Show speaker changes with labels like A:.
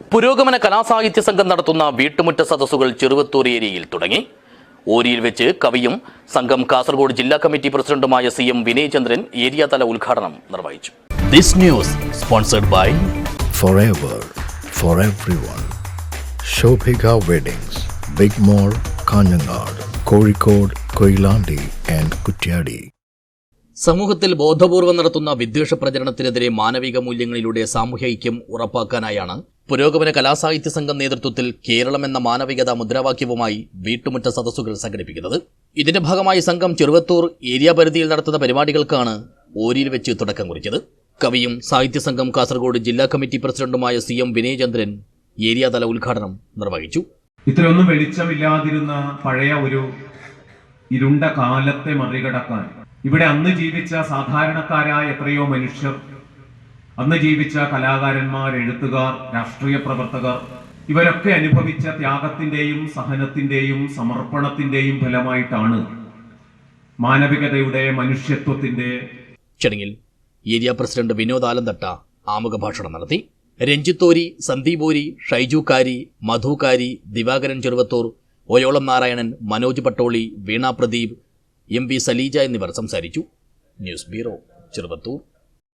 A: പുരോഗമന കലാസാഹിത്യ സംഘം നടത്തുന്ന വീട്ടുമുറ്റ സദസ്സുകൾ ചെറുവത്തൂർ ഏരിയയിൽ തുടങ്ങി. ഓരിയിൽ വെച്ച് കവിയും സംഘം കാസർഗോഡ് ജില്ലാ കമ്മിറ്റി പ്രസിഡന്റുമായ സി എം വിനയചന്ദ്രൻ ഏരിയാതല ഉദ്ഘാടനം നിർവഹിച്ചു. This news sponsored by
B: four for every one Shobhika weddings big mall Kanhangad Kozhikode Koyilandy and Kuttiady
A: സമൂഹത്തിൽ ബോധപൂർവം നടത്തുന്ന വിദ്വേഷ പ്രചരണത്തിനെതിരെ മാനവിക മൂല്യങ്ങളിലൂടെ സാമൂഹ്യ ഐക്യം ഉറപ്പാക്കാനായാണ് പുരോഗമന കലാസാഹിത്യ സംഘം നേതൃത്വത്തിൽ കേരളം എന്ന മാനവികത മുദ്രാവാക്യവുമായി വീട്ടുമുറ്റ സദസ്സുകൾ സംഘടിപ്പിക്കുന്നത്. ഇതിന്റെ ഭാഗമായി സംഘം ചെറുവത്തൂർ ഏരിയ പരിധിയിൽ നടത്തുന്ന പരിപാടികൾക്കാണ് ഓരിയിൽ വെച്ച് തുടക്കം കുറിച്ചത്. കവിയും സാഹിത്യ സംഘം കാസർഗോഡ് ജില്ലാ കമ്മിറ്റി പ്രസിഡന്റുമായ സി എം വിനയചന്ദ്രൻ ഏരിയാതല ഉദ്ഘാടനം നിർവഹിച്ചു.
C: ഇത്രയൊന്നും വെളിച്ചമില്ലാതിരുന്ന പഴയ ഒരു ഇരുണ്ട കാലത്തെ മറികടക്കാൻ. ഇവിടെ അന്ന് ജീവിച്ച സാധാരണക്കാരായ എത്രയോ മനുഷ്യർ അന്ന് ജീവിച്ച കലാകാരന്മാർ എഴുത്തുകാർ രാഷ്ട്രീയ പ്രവർത്തകർ ഇവരൊക്കെ അനുഭവിച്ച ത്യാഗത്തിന്റെയും സഹനത്തിന്റെയും സമർപ്പണത്തിന്റെയും ഫലമായിട്ടാണ് മാനവികതയുടെ മനുഷ്യത്വത്തിന്റെ
A: ചടങ്ങിൽ ഏരിയ പ്രസിഡന്റ് വിനോദ് ആലന്തട്ട ആമുഖ ഭാഷണം നടത്തി രഞ്ജിത്തോരി സന്ദീപോരി ഷൈജുക്കാരി മധുകാരി ദിവാകരൻ ചെറുവത്തൂർ ഒയോളം നാരായണൻ മനോജ് പട്ടോളി വീണ പ്രദീപ് എം പി സലീജ എന്നിവർ സംസാരിച്ചു. News bureau Cheruvathur.